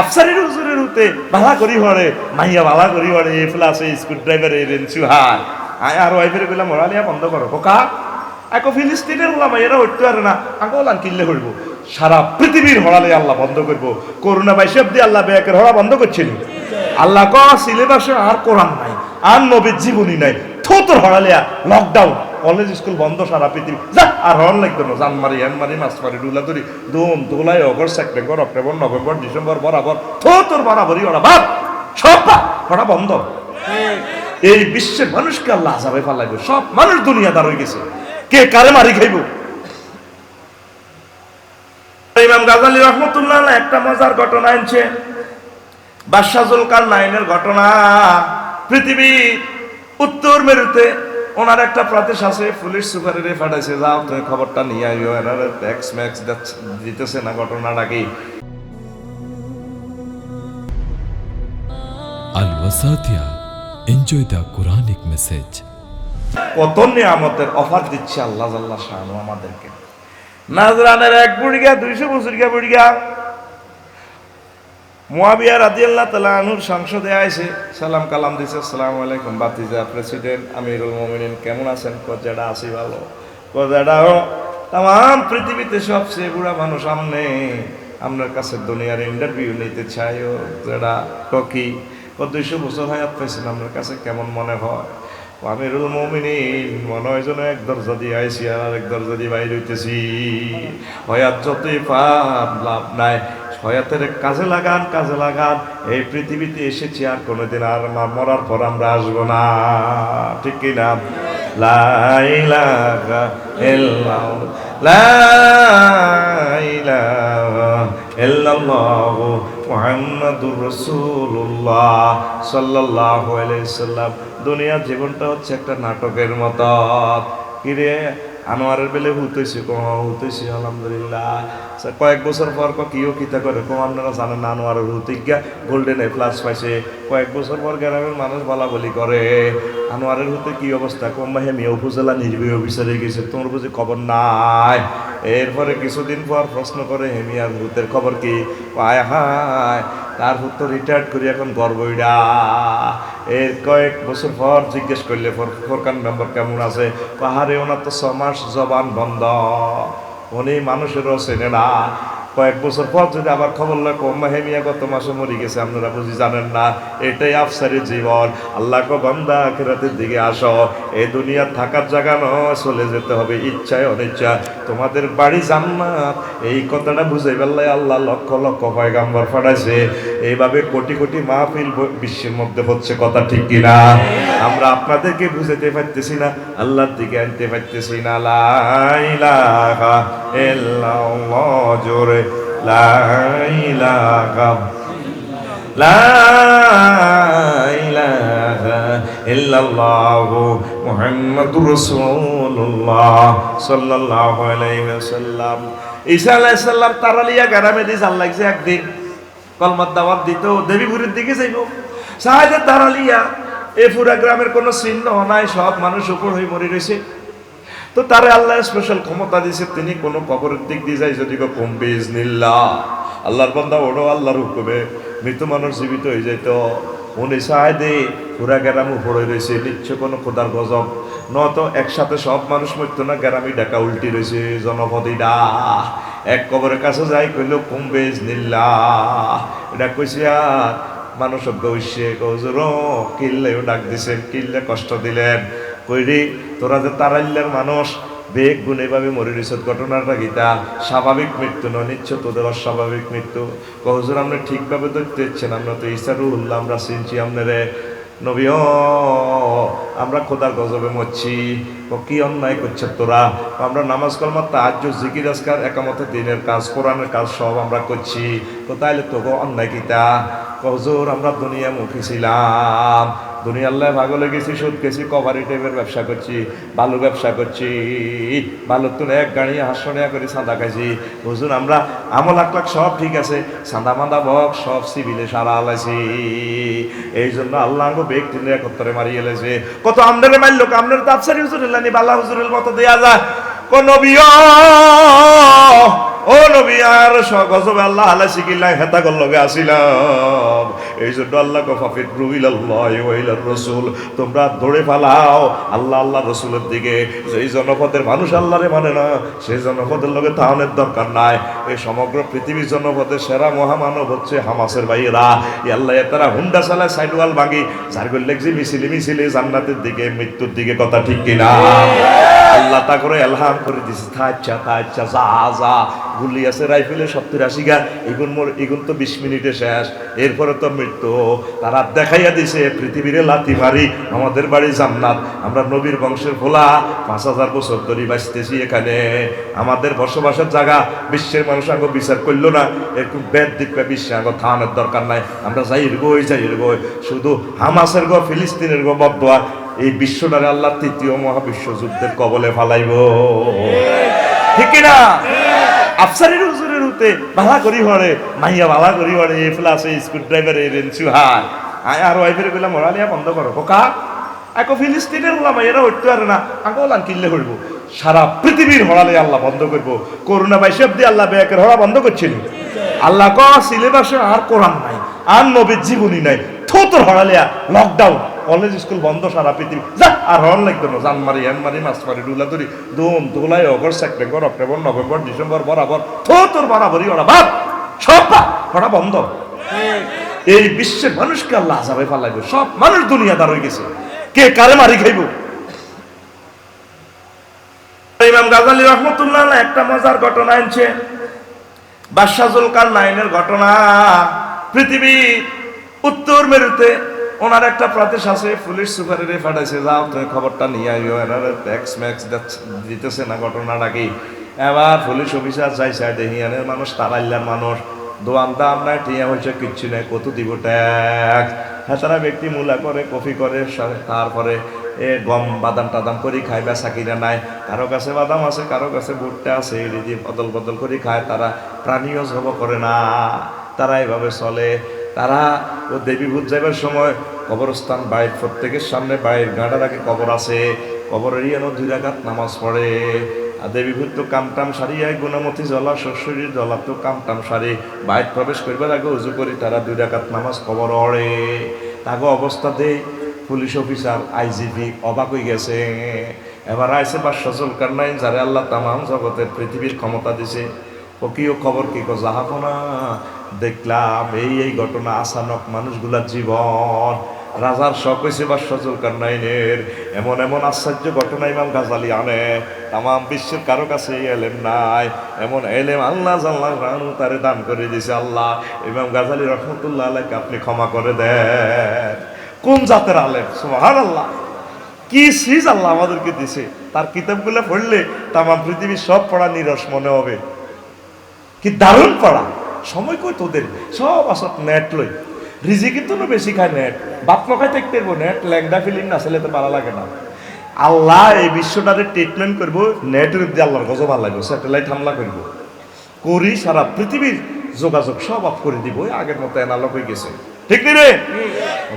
আফসারের হুজুরের হতে ভালা করি হরে, মাইয়া ভালা করি হরে এ ফ্লাসে স্ক্রু ড্রাইভার এ রেঞ্চু হাই আয় আর ওয়াইফের বললাম মরালিয়া বন্ধ করো, বোকা। একো ফিলিস্তিনের হলাম এরা হইতে পারে না, আগে ওলান কিনলে হইব। সারা পৃথিবীর হড়ালে আল্লাহ বন্ধ করব। করোনা বাইশে দিয়ে আল্লাহ বেকের হড়া বন্ধ করছেন আল্লাহ ক সিলেবাসে আর কোরআন নাই, আর নবীর জীবনী নাই। থোতর হড়ালিয়া লকডাউন কলেজ স্কুল বন্ধ সারা পৃথিবী। যা, আর হরণ লাগতো না জান মারি হ্যান মারি মাছ মারি ডুলা ধরি দোম দোলাই August September October November December বরাবর থোতর বরাবরই ওরা বাপ সব ওরা বন্ধ। এই বিশ্বের মানুষকে আল্লাহ আজাবে ফালাইবে, সব মানুষ দুনিয়াদার হয়ে গেছে। কে কারে মারি খাইব? ইমাম গাজালি রহমতুল্লাহ একটা মজার ঘটনা আনছে। বাদশাহুল কার নাইনের ঘটনা। পৃথিবী উত্তর মেরুতে ওনার একটা প্রদেশ আছে পুলিশ সুপারে পাঠাইছে যাও তুমি খবরটা নিয়ে আইও এনারে ট্যাক্স ম্যাক্স দিতেছে না ঘটনাটা কি Al Wasatia. Enjoy the Quranic message. কত নিয়ামতের অফার দিচ্ছে আল্লাহ আল্লাহ শাহানু আমাদেরকে নাজরানের এক বুড়িগা দুইশো বছর বছরিকা বুড়িগা মুয়াবিয়া রাদিয়াল্লাহ তাআলা আনহুর সংসদে আইছে, সালাম কালাম দিছে সালাম আলাইকুম বাতিজা, প্রেসিডেন্ট, আমিরুল মুমিনিন, কেমন আছেন? কজাডা আছি ভালো। কজাডা তাম পৃথিবীতে সবচেয়ে বুড়া মানুষ আমনে। আপনার কাছে দুনিয়ার ইন্টারভিউ নিতে চাই ও যেটা টকি ও দুইশো বছর হায়াত পাইছেন আপনার কাছে কেমন মনে হয়? আমিরুল মুমিনিন মনে হয় যেন এক দরজা দিয়ে আইসি আর এক দরজা দিয়ে বাইরে হইতেছি। হয়াত যতই পান লাভ নাই। হয়াতের কাজে লাগান কাজে লাগান। এই পৃথিবীতে এসেছি আর কোনোদিন আর মরার পর আমরা আসব না। ঠিক কি না? লাইলাহা ইল্লাল্লাহ। লাইলাহা ইল্লাল্লাহ মুহাম্মাদুর রাসূলুল্লাহ সাল্লাল্লাহু আলাইহি সাল্লাম। দুনিয়ার জীবনটা হচ্ছে একটা নাটকের মতো। কিরে আনোয়ারের বেলে হুতেছি কো হুতেছি আলহামদুলিল্লাহ। কয়েক বছর পর কিও কিতা করে? কো, আপনারা জানেন আনোয়ারের হুতিজ্ঞা গোল্ডেন এ প্লাস পাইছে। কয়েক বছর পর গ্রামের মানুষ বলা বলি করে, আনোয়ারের হুতে কি অবস্থা? কম ভাই মিয়া উপজেলা নির্বাহী অফিসারে গেছে, তোমার বুঝি খবর নাই। এরপরে কিছুদিন পর প্রশ্ন করে হেমিয়ার ভূতের খবর কি? আয় হায়, তার ভূত তো রিটায়ার্ড করি এখন গর্বইডা এর কয়েক বছর পর জিজ্ঞেস করলে, ফর- ফোরকান মেম্বার কেমন আছে? পাহাড়ে ওনার তো ছ মাস জবান বন্ধ। উনি মানুষেরও চেনে না। কয়েক বছর পর যদি আবার খবর লাগে কম্মা হেমিয়া গত মাসে মরে গেছে, আপনারা বুঝি জানেন না, এটাই আফসারি জীবন। আল্লাহ কো আখিরাতের দিকে আসো। এই দুনিয়া থাকার জায়গা নয়, চলে যেতে হবে ইচ্ছায় অনিচ্ছা তোমাদের বাড়ি জান্নাত। এই কথাটা বুঝে বেলায় আল্লাহ লক্ষ লক্ষ পয়গাম্বর ফাটাইছে। এইভাবে কোটি কোটি মাহফিল বিশ্বের মধ্যে হচ্ছে কথা ঠিক কিনা? আমরা আপনাদেরকে বুঝাতে পারতেছি না, আল্লাহর দিকে আনতে পারতেছি না। লা ইলাহা ইল্লাল্লাহ, জোরে। লা ইলাহা লা একদিন কলমার দাওয়াত দিত দেবীপুরের দিকে যাইব। সাহায্যে তারালিয়া এ পুরা গ্রামের কোনো চিহ্ন নাই, সব মানুষ উপর হয়ে মরে রয়েছে। তো তারে আল্লাহ স্পেশাল ক্ষমতা দিয়েছে তিনি কোনো কবরের দিক দিয়ে যায় যদি কমবে ইজনিল্লা আল্লাহর বান্দা ওড়ো, আল্লাহর হুকুমে মৃত মানুষ জীবিত হয়ে যাইত। উনি সাহায্যে পুরা গ্রাম উপরে রয়েছে, নিচ্ছে কোনো খোদার গজব। নত একসাথে সব মানুষ মরতো না, গ্রামই ডাকা উল্টি রয়েছে, জনপদীরা। এক কবরের কাছে যাই কইল কমবে ইজনিল্লা এটা কইছে, আর মানুষ গৌসে গৌজর কিল্লেও ডাক দিছেন কিল্লে কষ্ট দিলেন। কইরি, তোরা যে তারাইল্লার মানুষ বেগ গুণে ভাবে মরে রিসত ঘটনাটা গীতা স্বাভাবিক মৃত্যু নয় নিচ্ছ তোদের অস্বাভাবিক মৃত্যু। কহজুর আমরা ঠিকভাবে ধরতে ইচ্ছেন আমরা তো ইসারুল্লাহ আমরা চিনছি আপনারে নবী আমরা খোদার গজবে মরছি। ও, কি অন্যায় করছে তোরা? আমরা নামাজ কলমা তাহাজ্জু জিকির, আজকার একামতে দিনের কাজ, কোরআনের কাজ সব আমরা করছি। তো তাইলে তোকে অন্যায় কিতা কহজোর আমরা দুনিয়া মুখী ছিলাম। দুনিয়া আল্লাহ ভাগলে গেছি সুদ গেছি, কভারি টাইপের ব্যবসা করছি, বালু ব্যবসা করছি, বালুর তো এক গাড়ি হাসনিয়া করে চাঁদা খাইছি। বুঝুন আমরা আমল লাখ সব ঠিক আছে চাঁদা মান্দা বক সব সিভিলে সারা আলাইছি। এই জন্য আল্লাহ বেগ টিনে একত্তরে মারি এলেছে। কত আমদারে মারলো, আমনের তো আফসারি হুজুর এলানি বালা হুজুরের মতো দেয়া যায়। কোন ও নবী, আর গজবে আল্লাহ আল্লাহ শিখিলাই হেতা গল লগে আসিলাম। এই জন্য আল্লাহ কফাফির রুইল আল্লাহ রসুল, তোমরা ধরে ফালাও। আল্লাহ আল্লাহ রসুলের দিকে। যেই জনপদের মানুষ আল্লাহরে মানে না, সেই জনপদের লগে তাহনের দরকার নাই। এই সমগ্র পৃথিবীর জনপদের সেরা মহামানব হচ্ছে হামাসের ভাইয়েরা। আল্লাহ তারা হুন্ডা চালায়, সাইডওয়াল ভাঙি। যার করলে যে মিছিলে মিছিলে, জান্নাতের দিকে, মৃত্যুর দিকে কথা ঠিক কিনা? আল্লাহ তা করে এলহাম করে দিছে। তা তা আচ্ছা যা যা, গুলি আছে রাইফেলে সত্তর আশি গা এগুন মোর এগুন তো বিশ মিনিটে শেষ। এরপরে তো মৃত্যু। তারা দেখাইয়া দিছে, পৃথিবীরে লাথি মারি, আমাদের বাড়ি জান্নাত। আমরা নবীর বংশের ভোলা, পাঁচ হাজার বছর ধরে বাঁচতেছি এখানে। আমাদের বসবাসের জায়গা, বিশ্বের মানুষ আগে বিচার করল না। একটু বেদ দিকবে বিশ্বে আগে থামানোর দরকার নাই। আমরা যাই গই যাই গই। শুধু হামাসের গো, ফিলিস্তিনের গো বদয়া এই বিশ্বটারে আল্লাহ তৃতীয় মহাবিশ্ব যুদ্ধের কবলে ফালাইব। ঠিক না আফসারের হুজুরের উতে ভালা করি হরে, মাইয়া ভালা করি হরে, এ ফ্লাসে স্ক্রু ড্রাইভারে রেঞ্চু হাই আয় আর ওয়াইফের কইলাম মরালিয়া বন্ধ করো কোকা একো ফিলিস্তিনের হলাম এরা উঠতে পারে না। আগে ওলান কিনলে হইব। সারা পৃথিবীর হরালে আল্লাহ বন্ধ করব। করোনা বাইশব দিয়ে আল্লাহ বেয়াকের হরা বন্ধ করছিল। আল্লাহ ক সিলেবাসে আর কোরআন নাই, আর নবীর জীবনী নাই। থোতর হরালিয়া লকডাউন কলেজ, স্কুল বন্ধ সারা পৃথিবী। যা, আর হরণ লাগতো না জানমারি হ্যানমারি মাছ মারি ডুলা ধরি দোম দোলাই August September October November December বরাবর থোতর বরাবরই ওরা ভাব সব ওরা বন্ধ। এই বিশ্বের মানুষকে আল্লাহ আজাবে ফালাইবে, সব মানুষ দুনিয়াদার হয়ে গেছে। কে কারে মারি খাইব? ইমাম গাজালি রহমতুল্লাহ একটা মজার ঘটনা আনছে। বাদশাহুল কার নাইনের ঘটনা। পৃথিবী উত্তর মেরুতে ওনার একটা প্রদেশ আছে, পুলিশ সুপারে পাঠাইছে, যাও, তুমি খবরটা নিয়ে আইও। এনারে ট্যাক্স ম্যাক্স দিতেছে না ঘটনাটা কি এবার পুলিশ অফিসার যাইছে দেহিয়ানের মানুষ তারাইলার মানুষ। দোয়ান দাম নাই, টিয়া হয়েছে কিচ্ছু নাই, কত দিব ট্যাক্স? হ্যাঁ ব্যক্তি মূলা করে, কফি করে তারপরে এ গম বাদাম টাদাম করি খায় বেচা কিনা নাই। কারও কাছে বাদাম আছে, কারও কাছে ভুট্টা আছে, এই দিয়ে বদল বদল করে খায়, তারা প্রাণীয় জব করে না। তারা এভাবে চলে। তারা ও দেবী ভূত যাইবার সময় কবরস্থান বাইর প্রত্যেকের সামনে বাইর গাঁটার আগে কবর আছে কবরের ইয়ানো দুই রাকাত নামাজ পড়ে। আর দেবী ভূত তো কামটাম সারিয়ায় গুণমতি জলা শ্বশুরির জলা তো কামটাম সারি। বাইর প্রবেশ করবার আগে উজু করি, তারা দুই রাকাত নামাজ কবর অড়ে। তাকে অবস্থা দেয় পুলিশ অফিসার, আইজিপি অবাক হয়ে গেছে। এবার আইসে বা সজল কারনাইন যারে আল্লাহ তামাম জগতের পৃথিবীর ক্ষমতা দিছে। ও কি ও খবর কি কো যাহাবো না। দেখলাম এই এই ঘটনা আসানক মানুষগুলার জীবন, রাজার শখ হয়েছে বা সজল কারনাইনের এমন এমন আশ্চর্য ঘটনা ইমাম গাজালি আনে। তামাম বিশ্বের কারও কাছে এলেম নাই। এমন এলেম আল্লাহ জাল্লাহ রানু তারে দান করে দিয়েছে আল্লাহ। ইমাম গাজালি রহমতুল্লাহ আলাইকে আপনি ক্ষমা করে দেন। কোন জাতের আলেম? সুহান আল্লাহ কি সিজ আল্লাহ আমাদেরকে দিছে? তার কিতাবগুলো পড়লে তামাম পৃথিবীর সব পড়া নিরস মনে হবে। কি দারুণ পড়া। সময় কই তোদের? সব আসত নেট লই। রিজি কিন্তু না বেশি খায় নেট বাপ নখায় দেখতে পারব নেট ল্যাংদা ফিলিং না, ছেলে তো ভালো লাগে না। আল্লাহ এই বিশ্বটারে ট্রিটমেন্ট করব নেটের দিয়ে আল্লাহর গজব লাগবে স্যাটেলাইট হামলা করব। করি সারা পৃথিবীর যোগাযোগ সব অফ করে দিব আগের মতো এনালগ হয়ে গেছে। ঠিক নি রে?